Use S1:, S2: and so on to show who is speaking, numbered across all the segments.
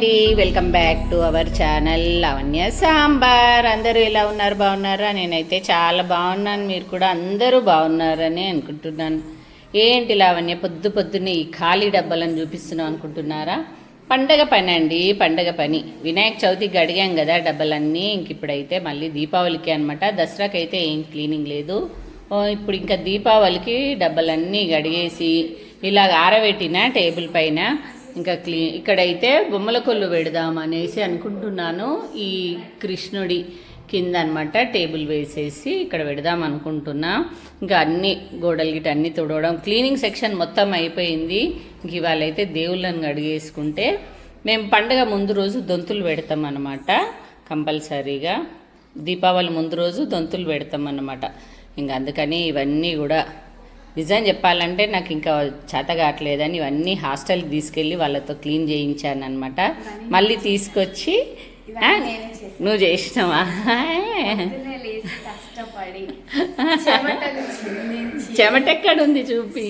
S1: అండి. Welcome back to our channel Lavanya Sambar అందరూ ఎలా ఉన్నారు? బాగున్నారా? నేనైతే చాలా బాగున్నాను. మీరు కూడా అందరూ బాగున్నారని అనుకుంటున్నాను. ఏంటి లావణ్య పొద్దు పొద్దున్నే ఈ ఖాళీ డబ్బాలను చూపిస్తున్నాం అనుకుంటున్నారా? పండగ పని అండి పండగ పని. వినాయక చవితికి అడిగాం కదా డబ్బాలన్నీ. ఇంక ఇప్పుడైతే మళ్ళీ దీపావళికి అనమాట దసరాకి అయితే ఏం క్లీనింగ్ లేదు. ఓ, ఇప్పుడు ఇంకా దీపావళికి డబ్బాలన్నీ గడిగేసి ఇలాగ ఆరబెట్టిన టేబుల్ పైన ఇంకా క్లీ ఇక్కడైతే బొమ్మల కొల్లు పెడదాం అనేసి అనుకుంటున్నాను. ఈ కృష్ణుడి కింద అనమాట టేబుల్ వేసేసి ఇక్కడ పెడదాం అనుకుంటున్నా. ఇంకా అన్ని గోడలు గిట అన్ని తుడవడం క్లీనింగ్ సెక్షన్ మొత్తం అయిపోయింది. ఇంక ఇవాళ అయితే దేవుళ్ళని అడిగేసుకుంటే మేము పండగ ముందు రోజు దొంతులు పెడతాం అనమాట కంపల్సరీగా. దీపావళి ముందు రోజు దొంతులు పెడతాం అన్నమాట ఇంకా అందుకని ఇవన్నీ కూడా నిజం చెప్పాలంటే నాకు ఇంకా చేత కావట్లేదని ఇవన్నీ హాస్టల్కి తీసుకెళ్ళి వాళ్ళతో క్లీన్ చేయించాను అనమాట మళ్ళీ తీసుకొచ్చి నువ్వు చేసినావా? చెమట ఎక్కడ ఉంది చూపి.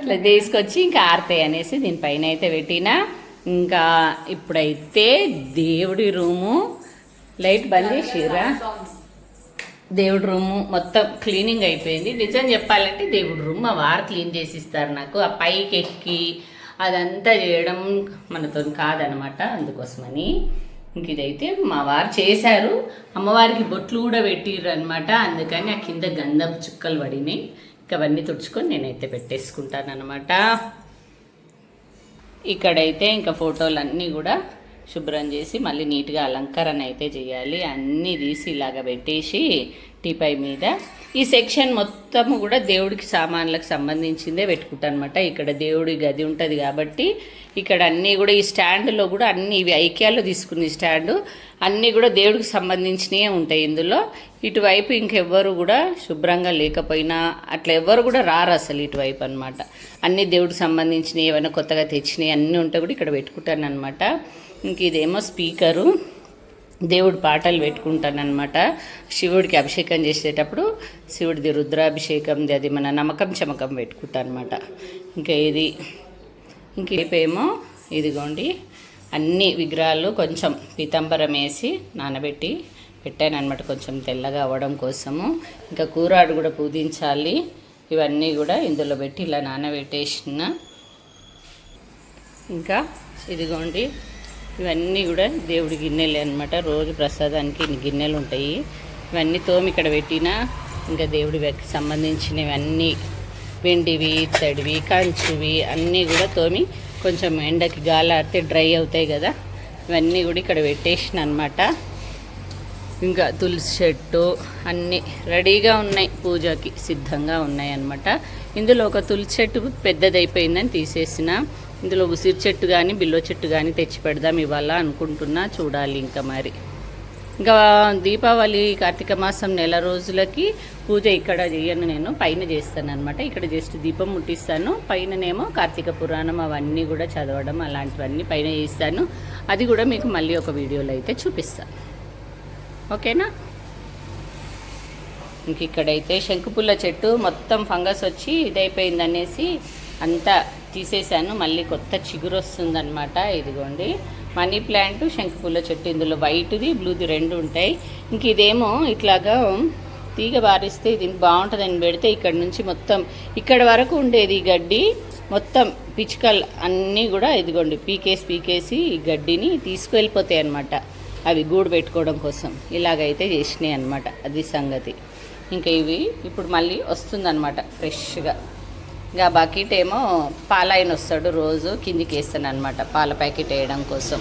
S1: ఇట్లా తీసుకొచ్చి ఇంకా ఆరుతాయి అనేసి దీనిపైన అయితే పెట్టిన. ఇంకా ఇప్పుడైతే దేవుడి రూము. లైట్ బంద్ చేసిరా దేవుడి రూము మొత్తం క్లీనింగ్ అయిపోయింది. నిజం చెప్పాలంటే దేవుడి రూమ్ మా వారు క్లీన్ చేసి ఇస్తారు నాకు. ఆ పైకి ఎక్కి అదంతా చేయడం మనతో కాదనమాట అందుకోసమని. ఇంక ఇదైతే మా వారు చేశారు. అమ్మవారికి బొట్లు కూడా పెట్టిర్రు అనమాట అందుకని ఆ కింద గంధపు చుక్కలు పడినాయి. ఇంకా అవన్నీ తుడుచుకొని నేనైతే పెట్టేసుకుంటాను అనమాట ఇక్కడైతే ఇంకా ఫోటోలు అన్నీ కూడా శుభ్రం చేసి మళ్ళీ నీట్గా అలంకరణ అయితే చేయాలి. అన్నీ తీసి ఇలాగ పెట్టేసి టీపై మీద ఈ సెక్షన్ మొత్తము కూడా దేవుడికి సామాన్లకు సంబంధించిందే పెట్టుకుంటాను అనమాట ఇక్కడ దేవుడి గది ఉంటుంది కాబట్టి ఇక్కడ అన్నీ కూడా ఈ స్టాండ్లో కూడా అన్ని ఇవి ఐక్యాలో తీసుకున్న స్టాండు అన్నీ కూడా దేవుడికి సంబంధించినవే ఉంటాయి ఇందులో. ఇటువైపు ఇంకెవ్వరు కూడా శుభ్రంగా లేకపోయినా అట్లా ఎవ్వరు కూడా రారు అసలు ఇటువైపు అనమాట అన్ని దేవుడికి సంబంధించినవి ఏమైనా కొత్తగా తెచ్చినవి అన్నీ ఉంటే కూడా ఇక్కడ పెట్టుకుంటాను అనమాట ఇంక ఇదేమో స్పీకరు. దేవుడు పాటలు పెట్టుకుంటానమాట శివుడికి అభిషేకం చేసేటప్పుడు శివుడిది రుద్రాభిషేకంది అది మన నమ్మకం చమకం పెట్టుకుంటాను అనమాట ఇంకా ఇది ఇంకేపేమో ఇదిగోండి అన్ని విగ్రహాలు కొంచెం పీతాంబరం వేసి నానబెట్టి పెట్టాను అనమాట కొంచెం తెల్లగా అవ్వడం కోసము. ఇంకా కూరాడు కూడా పూజించాలి. ఇవన్నీ కూడా ఇందులో పెట్టి ఇలా నానబెట్టేసిన. ఇంకా ఇదిగోండి ఇవన్నీ కూడా దేవుడి గిన్నెలే అనమాట రోజు ప్రసాదానికి ఇన్ని గిన్నెలు ఉంటాయి. ఇవన్నీ తోమి ఇక్కడ పెట్టిన ఇంకా దేవుడికి సంబంధించినవి అన్నీ వెండివి ఇత్తడివి కంచువి అన్నీ కూడా తోమి కొంచెం ఎండకి గాలి ఆడితే డ్రై అవుతాయి కదా. ఇవన్నీ కూడా ఇక్కడ పెట్టేసిన అనమాట ఇంకా తులసి చెట్టు అన్నీ రెడీగా ఉన్నాయి. పూజకి సిద్ధంగా ఉన్నాయి అనమాట ఇందులో ఒక తులసి చెట్టు పెద్దదైపోయిందని తీసేసిన. ఇందులో ఉసిరి చెట్టు కానీ బిల్లో చెట్టు కానీ తెచ్చి పెడదాం ఇవాళ అనుకుంటున్నా. చూడాలి ఇంకా మరి. ఇంకా దీపావళి కార్తీక మాసం నెల రోజులకి పూజ ఇక్కడ చేయను నేను పైన చేస్తాను అనమాట ఇక్కడ జస్ట్ దీపం ముట్టిస్తాను. పైననేమో కార్తీక పురాణం అవన్నీ కూడా చదవడం అలాంటివన్నీ పైన చేస్తాను. అది కూడా మీకు మళ్ళీ ఒక వీడియోలో అయితే చూపిస్తాను. ఓకేనా? ఇంక ఇక్కడైతే శంకుపుల్ల చెట్టు మొత్తం ఫంగస్ వచ్చి ఇదైపోయింది అనేసి అంతా తీసేసాను మళ్ళీ కొత్త చిగురు వస్తుందన్నమాట. ఇదిగోండి. మనీ ప్లాంట్ శంఖపూల చెట్టు ఇందులో వైట్ది బ్లూది రెండు ఉంటాయి. ఇంక ఇదేమో ఇట్లాగా తీగ బారిస్తే ఇది బాగుంటుందని పెడితే ఇక్కడ నుంచి మొత్తం ఇక్కడ వరకు ఉండేది ఈ గడ్డి మొత్తం పిచ్చుకలు అన్నీ కూడా ఇదిగోండి పీకేసి పీకేసి ఈ గడ్డిని తీసుకువెళ్ళిపోతాయి అనమాట అవి గూడు పెట్టుకోవడం కోసం. ఇలాగైతే చేసినాయి అనమాట అది సంగతి. ఇంకా ఇవి ఇప్పుడు మళ్ళీ వస్తుందన్నమాట ఫ్రెష్గా. ఇంకా బకెట్ ఏమో పాలాయన వస్తాడు రోజు కిందికి వేస్తాను అనమాట పాల ప్యాకెట్ వేయడం కోసం.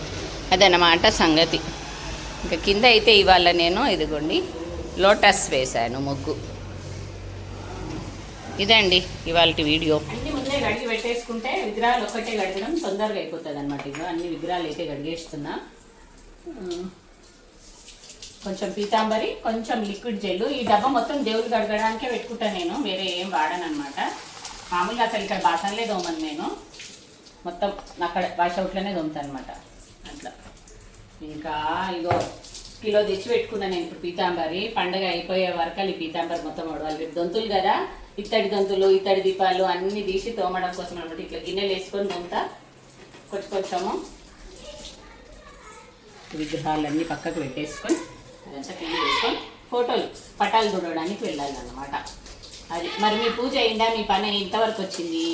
S1: అదనమాట సంగతి. ఇంకా కింద అయితే ఇవాళ నేను ఇదిగోండి లోటస్ వేశాను ముగ్గు. ఇదండి ఇవాళ వీడియో. అన్ని ముందే గడిగి పెట్టేసుకుంటే విగ్రహాలు ఒక్కటే గడగడం తొందరగా అయిపోతుంది అనమాట ఇక అన్ని విగ్రహాలు అయితే గడిగేస్తున్నా కొంచెం పీతాంబరి కొంచెం లిక్విడ్ జెల్ ఈ డబ్బా మొత్తం దేవుడు గడగడానికే పెట్టుకుంటాను నేను వేరే ఏం వాడను అనమాట మామూలుగా అసలు ఇక్కడ బాసనలే దోమను నేను. మొత్తం అక్కడ వాషౌట్లోనే దోమతాను అనమాట అట్లా. ఇంకా ఇగో కిలో తెచ్చి పెట్టుకున్నాను నేను ఇప్పుడు పీతాంబరి. పండగ అయిపోయే వరకు ఈ పీతాంబరి మొత్తం వడవాలి రేపు దొంతులు కదా. ఇత్తడి దొంతులు ఇత్తడి దీపాలు అన్నీ తీసి తోమడం కోసం అనమాట ఇట్లా గిన్నెలు వేసుకొని దొంతా కొట్టుకొచ్చాము విగ్రహాలన్నీ పక్కకు పెట్టేసుకొని అదంతా క్లీన్ చేసుకొని ఫోటోలు పటాలు చూడడానికి వెళ్ళాలన్నమాట. అది మరి మీ పూజ అయిందా? మీ పని ఇంతవరకు వచ్చింది?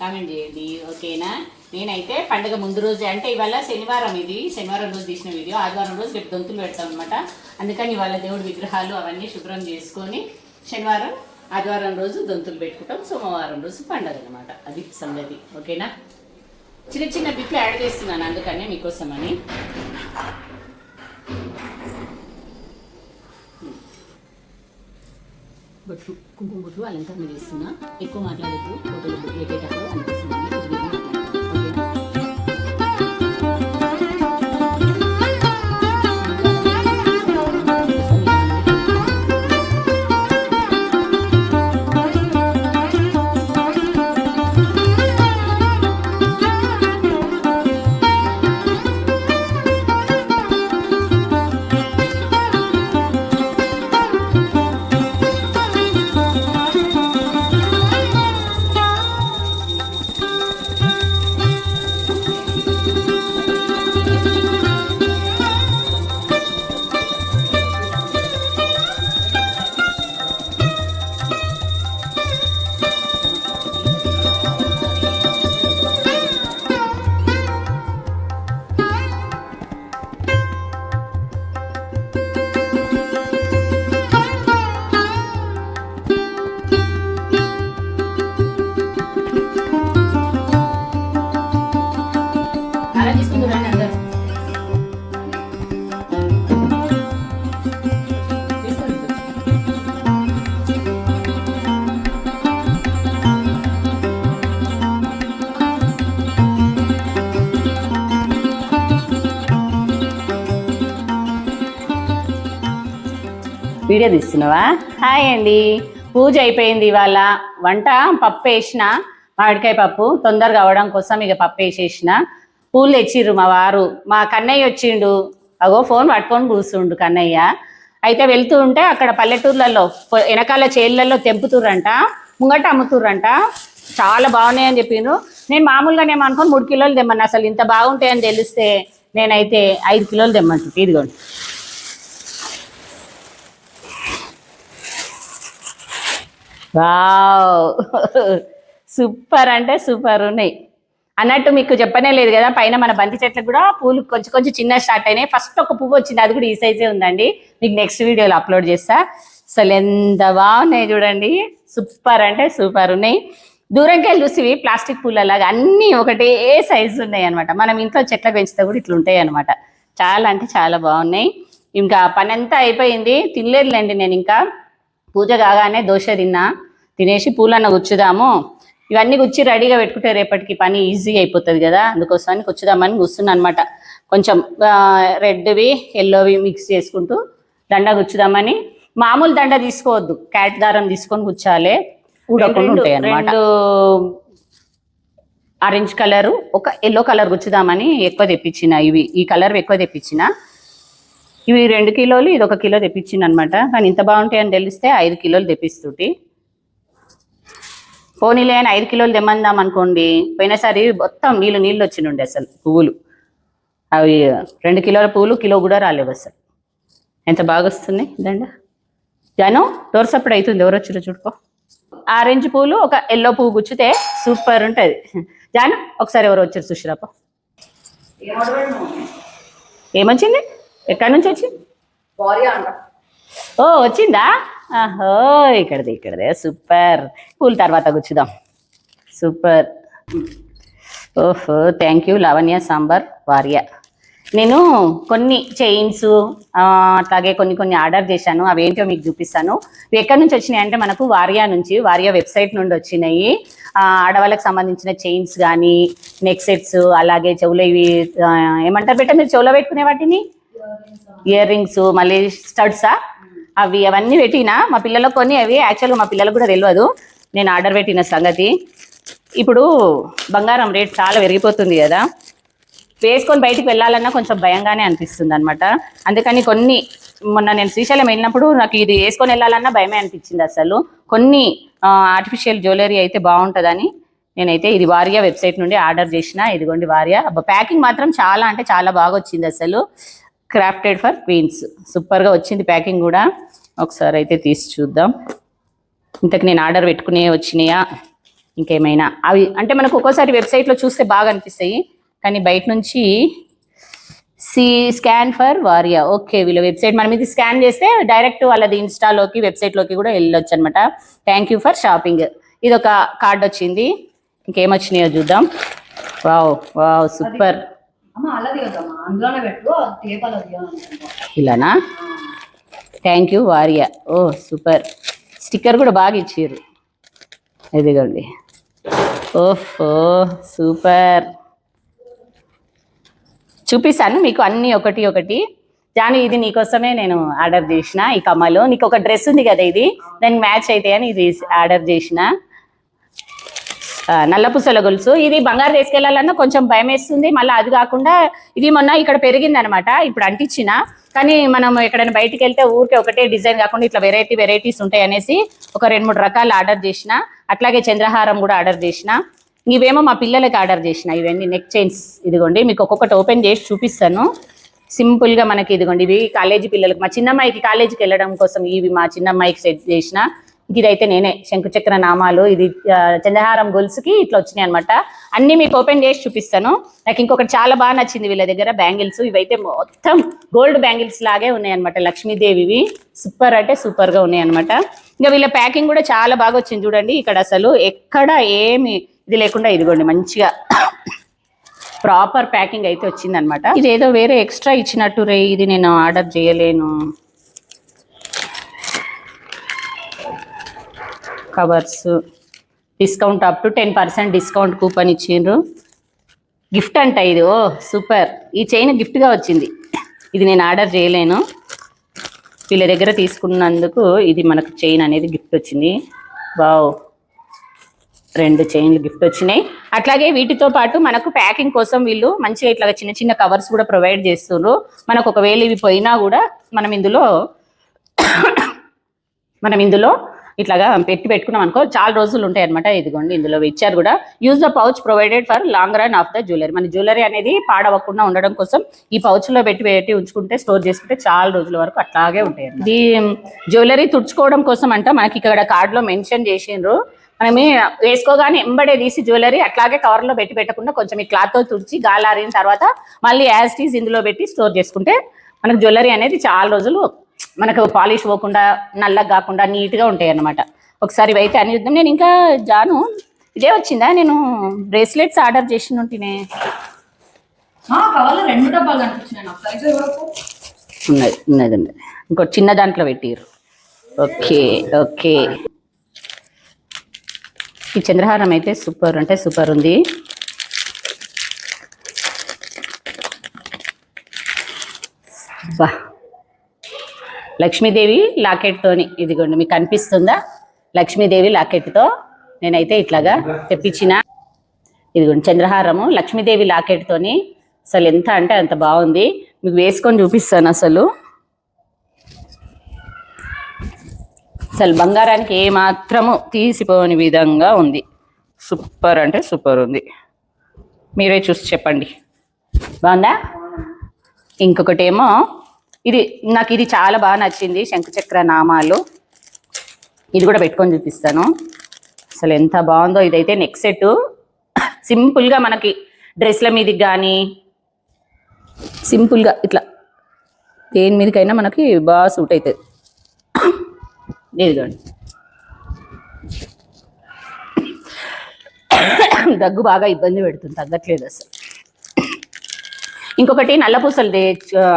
S1: కామెంట్ చేయండి. ఓకేనా? నేనైతే పండగ ముందు రోజే అంటే ఇవాళ శనివారం ఇది. శనివారం రోజు తీసిన వీడియో. ఆదివారం రోజు రేపు దొంతులు పెడతాం అనమాట అందుకని ఇవాళ దేవుడి విగ్రహాలు అవన్నీ శుభ్రం చేసుకొని శనివారం ఆదివారం రోజు దొంతులు పెట్టుకుంటాం. సోమవారం రోజు పండగ అనమాట అది సంగతి. ఓకేనా? చిన్న చిన్న బిట్లు యాడ్ చేస్తున్నాను అందుకనే మీకోసమని. బొట్లు కుంకుమ బొట్టు అలంకరణ చేస్తున్నా. ఎక్కువ మాట్లాడద్దు. ఫోటోలు పెట్టేటప్పుడు అనిపిస్తుంది. వీడియో తీస్తున్నావా? హాయ్ అండి. పూజ అయిపోయింది ఇవాళ. వంట పప్పు వేసిన మామిడికాయ పప్పు తొందరగా అవడం కోసం ఇక పప్పు వేసేసిన. పూలు తెచ్చిర్రు మా వారు. మా కన్నయ్య వచ్చిండు. అగో ఫోన్ పట్టుకొని కూర్చుండు కన్నయ్య. అయితే వెళ్తూ ఉంటే అక్కడ పల్లెటూర్లలో వెనకాల చేళ్ళల్లో తెంపుతుర్రంట ముంగట అమ్ముతుర్రంట. చాలా బాగున్నాయని చెప్పిండ్రు. నేను మామూలుగా అనుకోని మూడు కిలోలు తెమ్మన్నా. అసలు ఇంత బాగుంటాయని తెలిస్తే నేనైతే ఐదు కిలోలు తెమ్మంటుంది ఇదిగోండి. వావ్. సూపర్ అంటే సూపర్ ఉన్నాయి. అన్నట్టు మీకు చెప్పనే లేదు కదా పైన మన బంతి చెట్లకు కూడా పూలు కొంచెం కొంచెం చిన్న స్టార్ట్ అయినాయి. ఫస్ట్ ఒక పువ్వు వచ్చింది అది కూడా ఈ సైజే ఉందండి. మీకు నెక్స్ట్ వీడియోలో అప్లోడ్ చేస్తా. అసలు ఎంత బాగున్నాయి చూడండి. సూపర్ అంటే సూపర్ ఉన్నాయి. దూరంకి వెళ్ళి చూసి ప్లాస్టిక్ పూలలాగా అన్నీ ఒకటే సైజు ఉన్నాయి అనమాట మనం ఇంట్లో చెట్ల పెంచితే కూడా ఇట్లా ఉంటాయి అనమాట చాలా అంటే చాలా బాగున్నాయి. ఇంకా పని అంతా అయిపోయింది. తినలేదులేండి నేను ఇంకా. పూజ కాగానే దోశ తిన్నా తినేసి పూలన్న గుచ్చుదాము. ఇవన్నీ గుచ్చి రెడీగా పెట్టుకుంటే రేపటికి పని ఈజీగా అయిపోతుంది కదా అందుకోసమని కూర్చుదామని కూర్చున్నా అనమాట కొంచెం రెడ్వి ఎల్లోవి మిక్స్ చేసుకుంటూ దండ గుచ్చుదామని. మామూలు దండ తీసుకోవద్దు క్యాట్ దారం తీసుకొని కూర్చోాలి. ఊడకుండా ఉంటాయి అన్నమాట ఆరెంజ్ కలర్ ఒక ఎల్లో కలర్ గుచ్చుదామని ఎక్కువ తెప్పించిన ఇవి. ఈ కలర్ ఎక్కువ తెప్పించిన. ఇవి రెండు కిలోలు ఇది ఒక కిలో తెప్పించింది అనమాట కానీ ఇంత బాగుంటాయని తెలిస్తే ఐదు కిలోలు తెప్పిస్తుంటి. పోనీలే అని ఐదు కిలోలు తెమ్మందాం అనుకోండి. పోయినసారి మొత్తం నీళ్ళు నీళ్ళు వచ్చినుండే అసలు పువ్వులు. అవి రెండు కిలోల పువ్వులు కిలో కూడా రాలేవు అసలు. ఎంత బాగా వస్తున్నాయి దండ జాను డోర్ సప్పుడు అవుతుంది ఎవరు వచ్చిరో చూడుకో. ఆరెంజ్ పూలు ఒక ఎల్లో పువ్వు గుచ్చితే సూపర్ ఉంటుంది. జాను ఒకసారి ఎవరు వచ్చారు సుషిరాప ఏమొచ్చింది? ఎక్కడి నుంచి వచ్చింది? ఓ వచ్చిందా? ఆహో ఇక్కడది ఇక్కడదే. సూపర్. పూల తర్వాత కూర్చుదాం. సూపర్. ఓహో థ్యాంక్ యూ లావణ్య సాంబార్ వార్య. నేను కొన్ని చైన్స్ అట్లాగే కొన్ని కొన్ని ఆర్డర్ చేశాను. అవి ఏంటో మీకు చూపిస్తాను. ఇవి ఎక్కడి నుంచి వచ్చినాయి అంటే మనకు వారియా నుంచి వారియా వెబ్సైట్ నుండి వచ్చినాయి. ఆడవాళ్ళకి సంబంధించిన చైన్స్ కానీ నెక్ సెట్స్ అలాగే చెవులో ఇవి ఏమంటారు? బెట్ట మీరు చెవులో పెట్టుకునే వాటిని? ఇయర్ రింగ్స్ మళ్ళీ స్టడ్సా అవి అవన్నీ పెట్టిన మా పిల్లలకు కొన్ని అవి యాక్చువల్గా మా పిల్లలకు కూడా తెలియదు నేను ఆర్డర్ పెట్టిన సంగతి. ఇప్పుడు బంగారం రేట్ చాలా పెరిగిపోతుంది కదా. వేసుకొని బయటికి వెళ్ళాలన్నా కొంచెం భయంగానే అనిపిస్తుంది అనమాట అందుకని కొన్ని మొన్న నేను శ్రీశైలం వెళ్ళినప్పుడు నాకు ఇది వేసుకొని వెళ్ళాలన్నా భయమే అనిపించింది అసలు. కొన్ని ఆర్టిఫిషియల్ జ్యువెలరీ అయితే బాగుంటుందని నేనైతే ఇది వారియా వెబ్సైట్ నుండి ఆర్డర్ చేసిన. ఇదిగోండి వారియా. ప్యాకింగ్ మాత్రం చాలా అంటే చాలా బాగా వచ్చింది అసలు. Crafted for queens. సూపర్గా వచ్చింది ప్యాకింగ్ కూడా. ఒకసారి అయితే తీసి చూద్దాం. ఇంతకు నేను ఆర్డర్ పెట్టుకునే వచ్చినాయా? ఇంకేమైనా? అవి అంటే మనకు ఒక్కోసారి వెబ్సైట్లో చూస్తే బాగా అనిపిస్తాయి. కానీ బయట నుంచి సి స్కాన్ ఫర్ వారియా. ఓకే వీళ్ళ వెబ్సైట్ మనం ఇది స్కాన్ చేస్తే డైరెక్ట్ వాళ్ళది ఇన్స్టాలోకి వెబ్సైట్లోకి కూడా వెళ్ళొచ్చు అనమాట థ్యాంక్ యూ ఫర్ షాపింగ్. ఇది ఒక కార్డ్ వచ్చింది. ఇంకేమొచ్చినాయో చూద్దాం. Wow wow super.
S2: అమ్మ అలా అందులోనే పెట్టు టేప్ అలా
S1: ఇలానా? Thank you Varia. Oh super. Sticker కూడా బాగా ఇచ్చారు ఇదిగోండి. ఓహో సూపర్. చూపిస్తాను మీకు అన్ని ఒకటి ఒకటి. జాను ఇది నీకోసమే నేను ఆర్డర్ చేసిన ఈ కమ్మలు. నీకు ఒక డ్రెస్ ఉంది కదా ఇది. దానికి మ్యాచ్ అయితే అని ఇది ఆర్డర్ చేసిన. నల్లపుసల గొలుసు. ఇది బంగారు తీసుకెళ్ళాలన్నా కొంచెం భయం వేస్తుంది. మళ్ళీ అది కాకుండా ఇది మొన్న ఇక్కడ పెరిగింది అనమాట ఇప్పుడు అంటించిన. కానీ మనం ఎక్కడైనా బయటికి వెళ్తే ఊరికే ఒకటే డిజైన్ కాకుండా ఇట్లా వెరైటీ వెరైటీస్ ఉంటాయి అనేసి ఒక రెండు మూడు రకాలు ఆర్డర్ చేసిన. అట్లాగే చంద్రహారం కూడా ఆర్డర్ చేసిన. ఇవేమో మా పిల్లలకి ఆర్డర్ చేసిన ఇవన్నీ నెక్ చైన్స్ ఇదిగోండి. మీకు ఒక్కొక్కటి ఓపెన్ చేసి చూపిస్తాను. సింపుల్గా మనకి ఇదిగోండి. ఇవి కాలేజీ పిల్లలకి మా చిన్నమ్మాయికి కాలేజీకి వెళ్ళడం కోసం ఇవి మా చిన్నమ్మాయికి సెట్ చేసిన. ఇదైతే నేనే. శంకుచక్ర నామాలు. ఇది చంద్రహారం గొలుసుకి ఇట్లా వచ్చినాయి అనమాట అన్ని మీకు ఓపెన్ చేసి చూపిస్తాను. నాకు ఇంకొకటి చాలా బాగా నచ్చింది వీళ్ళ దగ్గర బ్యాంగిల్స్. ఇవైతే మొత్తం గోల్డ్ బ్యాంగిల్స్ లాగే ఉన్నాయి అనమాట లక్ష్మీదేవివి. సూపర్ అంటే సూపర్గా ఉన్నాయి అనమాట ఇంకా వీళ్ళ ప్యాకింగ్ కూడా చాలా బాగా వచ్చింది చూడండి. ఇక్కడ అసలు ఎక్కడ ఏమి ఇది లేకుండా ఇదిగోండి మంచిగా ప్రాపర్ ప్యాకింగ్ అయితే వచ్చిందనమాట ఇది ఏదో వేరే ఎక్స్ట్రా ఇచ్చినట్టు రే ఇది నేను ఆర్డర్ చేయలేను. Covers discount up to ten percent discount coupon ఇచ్చిండ్రు. గిఫ్ట్ అంట ఇది ఓ సూపర్ ఈ చైన్ గిఫ్ట్గా వచ్చింది. ఇది నేను ఆర్డర్ చేయలేను. వీళ్ళ దగ్గర తీసుకున్నందుకు ఇది మనకు చైన్ అనేది గిఫ్ట్ వచ్చింది. వావ్ రెండు చైన్లు గిఫ్ట్ వచ్చినాయి. అట్లాగే వీటితో పాటు మనకు ప్యాకింగ్ కోసం వీళ్ళు మంచిగా ఇట్లా చిన్న చిన్న కవర్స్ కూడా ప్రొవైడ్ చేస్తున్నారు మనకు ఒకవేళ ఇవి పోయినా కూడా మనం ఇందులో మనం ఇందులో ఇట్లాగా పెట్టి పెట్టుకున్నాం అనుకో చాలా రోజులు ఉంటాయి అనమాట ఇదిగోండి ఇందులో. ఇచ్చారు కూడా use the pouch provided for long run of the jewellery మన జ్యువెలరీ అనేది పాడవకుండా ఉండడం కోసం ఈ పౌచ్లో లో పెట్టి పెట్టి ఉంచుకుంటే స్టోర్ చేసుకుంటే చాలా రోజుల వరకు అట్లాగే ఉంటాయి ఇది జ్యువెలరీ తుడుచుకోవడం కోసం అంట మనకి ఇక్కడ కార్డులో లో మెన్షన్ చేసిండ్రు. మనమే వేసుకోగానే ఎంబడే తీసి జ్యువెలరీ అట్లాగే కవర్లో లో పెట్టి పెట్టకుండా కొంచెం ఈ క్లాత్తో తుడిచి గాలారిన తర్వాత మళ్ళీ యాజ్ టీజ్ ఇందులో పెట్టి స్టోర్ చేసుకుంటే మనకు జ్యువెలరీ అనేది చాలా రోజులు మనకు పాలిష్ పోకుండా నల్లగా కాకుండా నీట్గా ఉంటాయి అన్నమాట ఒకసారి ఇవి అయితే అని చూద్దాం. నేను ఇంకా జాను ఇదే వచ్చిందా? నేను బ్రేస్లెట్స్ ఆర్డర్ చేసిన ఉంటేనే
S2: రెండు డబ్బాలు
S1: ఉన్నది ఉన్నది ఉన్నది. ఇంకో చిన్న దాంట్లో పెట్టిరు ఓకే ఓకే. ఈ చంద్రహారం అయితే సూపర్ అంటే సూపర్ ఉంది. బా లక్ష్మీదేవి లాకెట్తోని ఇదిగోండి మీకు కనిపిస్తుందా? లక్ష్మీదేవి లాకెట్తో నేనైతే ఇట్లాగా తెప్పించిన. ఇదిగోండి చంద్రహారము లక్ష్మీదేవి లాకెట్తోని. అసలు ఎంత అంటే అంత బాగుంది. మీకు వేసుకొని చూపిస్తాను అసలు. అసలు బంగారానికి ఏ మాత్రము తీసిపోని విధంగా ఉంది. సూపర్ అంటే సూపర్ ఉంది. మీరే చూసి చెప్పండి. బాగుందా? ఇంకొకటి ఏమో ఇది నాకు ఇది చాలా బాగా నచ్చింది శంఖచక్ర నామాలు. ఇది కూడా పెట్టుకొని చూపిస్తాను. అసలు ఎంత బాగుందో ఇదైతే నెక్ సెట్ సింపుల్గా మనకి డ్రెస్ల మీదకి కానీ సింపుల్గా ఇట్లా దేని మీదకైనా మనకి బాగా సూట్ అవుతుంది ఇదిగోండి. దగ్గు బాగా ఇబ్బంది పెడుతుంది తగ్గట్లేదు అసలు. ఇంకొకటి నల్లపూసలు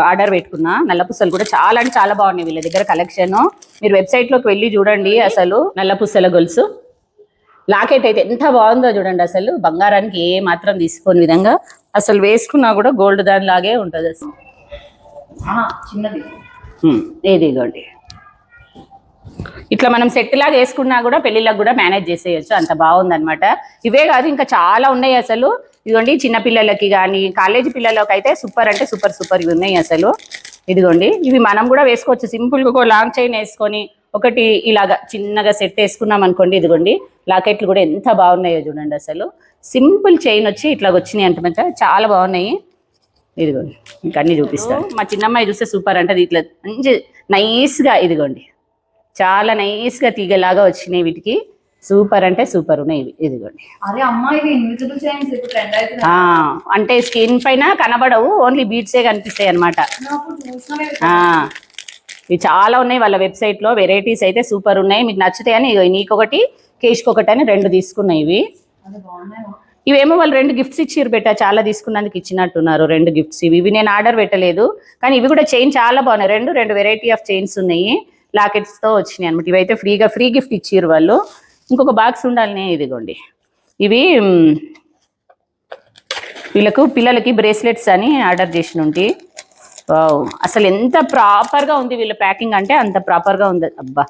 S1: ఆర్డర్ పెట్టుకున్నా. నల్లపూసలు కూడా చాలా అంటే చాలా బాగున్నాయి వీళ్ళ దగ్గర కలెక్షన్ మీరు వెబ్సైట్లోకి వెళ్ళి చూడండి అసలు నల్లపూసల గొలుసు. లాకెట్ అయితే ఎంత బాగుందో చూడండి అసలు. బంగారానికి ఏ మాత్రం తీసుకోని విధంగా అసలు వేసుకున్నా కూడా గోల్డ్ దాని లాగే ఉంటుంది అసలు.
S2: చిన్నది.
S1: ఏది ఇదిగోండి. ఇట్లా మనం సెట్ లాగా వేసుకున్నా కూడా పెళ్ళిళ్ళకి కూడా మేనేజ్ చేసేయచ్చు. అంత బాగుందన్నమాట. ఇవే కాదు ఇంకా చాలా ఉన్నాయి అసలు. ఇదిగోండి చిన్న పిల్లలకి కానీ కాలేజీ పిల్లలకి అయితే సూపర్ అంటే సూపర్ సూపర్ ఇవి ఉన్నాయి అసలు. ఇదిగోండి ఇవి మనం కూడా వేసుకోవచ్చు. సింపుల్గా ఒక లాంగ్ చైన్ వేసుకొని ఒకటి ఇలాగా చిన్నగా సెట్ వేసుకున్నాం అనుకోండి ఇదిగోండి లాకెట్లు కూడా ఎంత బాగున్నాయో చూడండి అసలు. సింపుల్ చైన్ వచ్చి ఇట్లా వచ్చినాయి అంటే చాలా బాగున్నాయి. ఇదిగోండి మీకు అన్ని చూపిస్తాను మా చిన్నమ్మాయి చూస్తే సూపర్ అంటే ఇట్లా మంచి నైస్గా ఇదిగోండి చాలా నైస్గా తీగలాగా వచ్చినాయి వీటికి. సూపర్ అంటే సూపర్ ఉన్నాయి ఇవి. ఇదిగోండి. అంటే స్కిన్ పైన కనబడవు ఓన్లీ బీట్సే కనిపిస్తాయి ఆ, ఇవి చాలా ఉన్నాయి వాళ్ళ వెబ్సైట్లో వెరైటీస్ అయితే సూపర్ ఉన్నాయి. మీకు నచ్చుతాయని ఇగో నీకొకటి కేష్కి ఒకటి అని రెండు తీసుకున్నాయి ఇవి. ఇవేమో వాళ్ళు రెండు గిఫ్ట్స్ ఇచ్చిర్రు పెట్ట చాలా తీసుకున్నందుకు ఇచ్చినట్టున్నారు రెండు గిఫ్ట్స్ ఇవి ఇవి నేను ఆర్డర్ పెట్టలేదు. కానీ ఇవి కూడా చైన్ చాలా బాగున్నాయి. రెండు రెండు వెరైటీ ఆఫ్ చైన్స్ ఉన్నాయి. లాకెట్స్తో వచ్చినాయి అనమాట ఇవైతే ఫ్రీగా ఫ్రీ గిఫ్ట్ ఇచ్చిర్రు వాళ్ళు. ఇంకొక బాక్స్ ఉండాలని ఇదిగోండి. ఇవి వీళ్ళకు పిల్లలకి బ్రేస్లెట్స్ అని ఆర్డర్ చేసిన ఉంటి వావ్ అసలు ఎంత ప్రాపర్గా ఉంది వీళ్ళ ప్యాకింగ్ అంటే అంత ప్రాపర్గా ఉంది. అబ్బా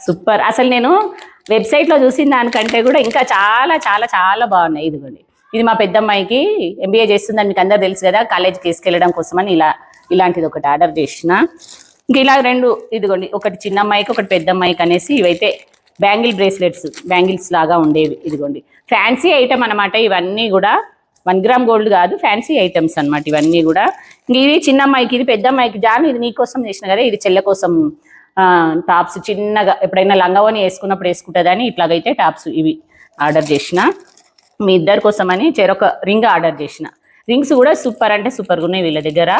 S1: సూపర్ అసలు నేను వెబ్సైట్లో చూసిన దానికంటే కూడా ఇంకా చాలా చాలా చాలా బాగున్నాయి. ఇదిగోండి. ఇది మా పెద్దమ్మాయికి ఎంబీఏ చేస్తుందని మీకు అందరు తెలుసు కదా కాలేజ్కి తీసుకెళ్ళడం కోసమని ఇలా ఇలాంటిది ఒకటి ఆర్డర్ చేసిన. ఇంకా ఇలా రెండు ఇదిగోండి ఒకటి చిన్న అమ్మాయికి ఒకటి పెద్ద అమ్మాయికి అనేసి ఇవైతే బ్యాంగిల్ బ్రేస్లెట్స్ బ్యాంగిల్స్ లాగా ఉండేవి. ఇదిగోండి. ఫ్యాన్సీ ఐటమ్ అనమాట ఇవన్నీ కూడా వన్ గ్రామ్ గోల్డ్ కాదు ఫ్యాన్సీ ఐటమ్స్ అనమాట ఇవన్నీ కూడా. ఇది చిన్న అమ్మాయికి ఇది పెద్ద అమ్మాయికి జాను ఇది నీకోసం చేసిన కదా ఇది చెల్లె కోసం టాప్స్ చిన్నగా ఎప్పుడైనా లంగవని వేసుకున్నప్పుడు వేసుకుంటుందని ఇట్లాగైతే టాప్స్ ఇవి ఆర్డర్ చేసిన. మీ ఇద్దరి కోసం అని చెరొక రింగ్ ఆర్డర్ చేసిన. రింగ్స్ కూడా సూపర్ అంటే సూపర్గా ఉన్నాయి వీళ్ళ దగ్గర.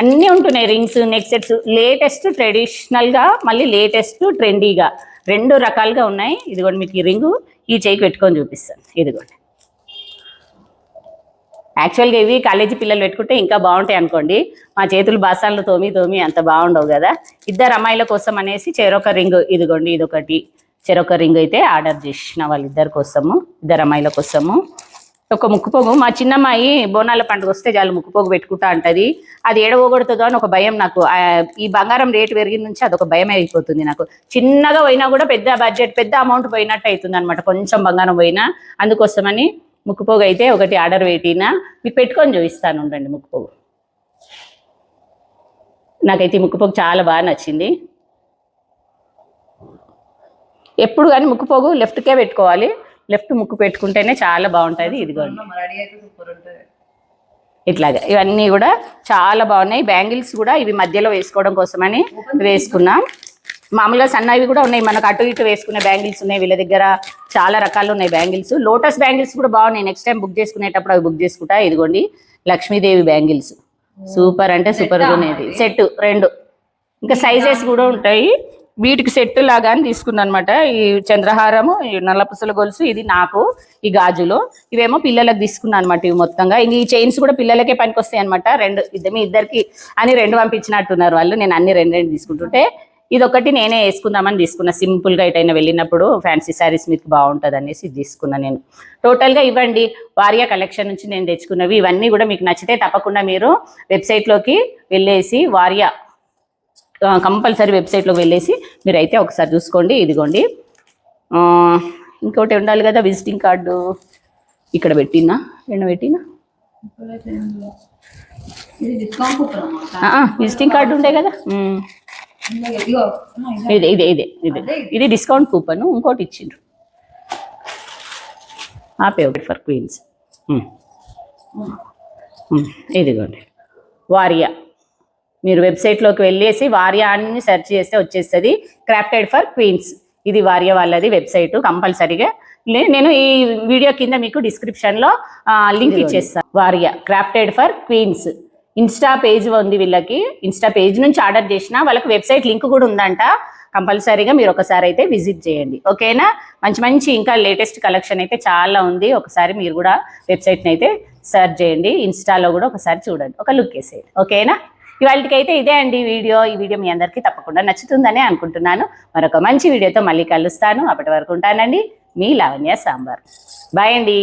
S1: అన్నీ ఉంటున్నాయి రింగ్స్ నెక్ సెట్స్ లేటెస్ట్ ట్రెడిషనల్గా మళ్ళీ లేటెస్ట్ ట్రెండీగా. రెండు రకాలుగా ఉన్నాయి. ఇదిగోండి మీకు ఈ రింగు ఈ చేయికి పెట్టుకొని చూపిస్తాను. ఇదిగోండి. యాక్చువల్గా ఇవి కాలేజీ పిల్లలు పెట్టుకుంటే ఇంకా బాగుంటాయి అనుకోండి. మా చేతులు బాసాలను తోమి తోమి అంత బాగుండవు కదా. ఇద్దరు అమ్మాయిల కోసం అనేసి చెరొక రింగ్ ఇదిగోండి ఇదొకటి. చెరొక రింగ్ అయితే ఆర్డర్ చేసిన వాళ్ళిద్దరి కోసము ఇద్దరు అమ్మాయిల కోసము. ఒక ముక్కుపోగు. మా చిన్నమ్మాయి బోనాల పండుగ వస్తే చాలు ముక్కుపోగు పెట్టుకుంటా అంటది. అది ఏడవగొడుతుందో అని ఒక భయం నాకు. ఈ బంగారం రేటు పెరిగిన నుంచి అదొక భయం అయిపోతుంది నాకు. చిన్నగా పోయినా కూడా పెద్ద బడ్జెట్ పెద్ద అమౌంట్ పోయినట్టు అవుతుంది అనమాట కొంచెం బంగారం పోయినా అందుకోసమని ముక్కుపోగు అయితే ఒకటి ఆర్డర్ పెట్టినా. మీకు పెట్టుకొని చూపిస్తాను ఉండండి ముక్కుపోగు. నాకైతే ఈ ముక్కుపోగు చాలా బాగా నచ్చింది. ఎప్పుడు కానీ ముక్కుపోగు లెఫ్ట్కే పెట్టుకోవాలి. లెఫ్ట్ ముక్కు పెట్టుకుంటేనే చాలా బాగుంటుంది ఇదిగోండి ఇట్లాగా ఇవన్నీ కూడా చాలా బాగున్నాయి. బ్యాంగిల్స్ కూడా ఇవి మధ్యలో వేసుకోవడం కోసమని వేసుకున్నాం. మామూలుగా సన్నవి కూడా ఉన్నాయి. మనకు అటు ఇటు వేసుకునే బ్యాంగిల్స్ ఉన్నాయి. వీళ్ళ దగ్గర చాలా రకాలు ఉన్నాయి బ్యాంగిల్స్. లోటస్ బ్యాంగిల్స్ కూడా బాగున్నాయి. నెక్స్ట్ టైం బుక్ చేసుకునేటప్పుడు అవి బుక్ చేసుకుంటా. ఇదిగోండి లక్ష్మీదేవి బ్యాంగిల్స్. సూపర్ అంటే సూపర్గా ఉన్నాయి. సెట్ రెండు. ఇంకా సైజెస్ కూడా ఉంటాయి. వీటికి సెట్ లాగా అని తీసుకున్నాను అనమాట ఈ చంద్రహారము ఈ నల్లపుసల గొలుసు ఇది నాకు ఈ గాజులు. ఇవేమో పిల్లలకు తీసుకున్నాను అనమాట ఇవి మొత్తంగా. ఇంక ఈ చైన్స్ కూడా పిల్లలకే పనికొస్తాయి అనమాట రెండు ఇద్దరు మీ ఇద్దరికి అని రెండు పంపించినట్టున్నారు వాళ్ళు. నేను అన్ని రెండు రెండు తీసుకుంటుంటే ఇదొకటి నేనే వేసుకుందామని తీసుకున్నా. సింపుల్గా ఎటైనా వెళ్ళినప్పుడు ఫ్యాన్సీ శారీస్ మీకు బాగుంటుంది అనేసి తీసుకున్నా నేను. టోటల్గా ఇవ్వండి. వారియా కలెక్షన్ నుంచి నేను తెచ్చుకున్నవి. ఇవన్నీ కూడా మీకు నచ్చితే తప్పకుండా మీరు వెబ్సైట్లోకి వెళ్ళేసి వారియా కంపల్సరీ వెబ్సైట్లోకి వెళ్ళేసి మీరైతే ఒకసారి చూసుకోండి. ఇదిగోండి. ఇంకోటి ఉండాలి కదా విజిటింగ్ కార్డు ఇక్కడ పెట్టినా ఎండ పెట్టినా విజిటింగ్ కార్డు ఉండే కదా. ఇదే ఇదే ఇదే ఇదే ఇది. డిస్కౌంట్ కూపన్ ఇంకోటి ఇచ్చిండ్రు. ఆపే ఒకటి ఫర్ క్వీన్స్. ఇదిగోండి. వారియా. మీరు వెబ్సైట్లోకి వెళ్ళేసి వారియా అని సెర్చ్ చేస్తే వచ్చేస్తుంది. Crafted for queens. ఇది వారియా వాళ్ళది వెబ్సైట్ కంపల్సరీగా. నేను ఈ వీడియో కింద మీకు డిస్క్రిప్షన్లో లింక్ ఇచ్చేస్తాను Varia crafted for queens. Insta page ఉంది వీళ్ళకి. ఇన్స్టా పేజ్ నుంచి ఆర్డర్ చేసిన వాళ్ళకి వెబ్సైట్ లింక్ కూడా ఉందంట. కంపల్సరీగా మీరు ఒకసారి అయితే విజిట్ చేయండి. ఓకేనా? మంచి మంచి ఇంకా లేటెస్ట్ కలెక్షన్ అయితే చాలా ఉంది. ఒకసారి మీరు కూడా వెబ్సైట్ని అయితే సెర్చ్ చేయండి. ఇన్స్టాలో కూడా ఒకసారి చూడండి. ఒక లుక్ వేసేయండి. ఓకేనా? ఇవాళకైతే ఇదే అండి వీడియో. ఈ వీడియో మీ అందరికీ తప్పకుండా నచ్చుతుందని అనుకుంటున్నాను. మరొక మంచి వీడియోతో మళ్ళీ కలుస్తాను. అప్పటి వరకు ఉంటానండి. మీ లావణ్య సాంబార్. బాయ్ అండి.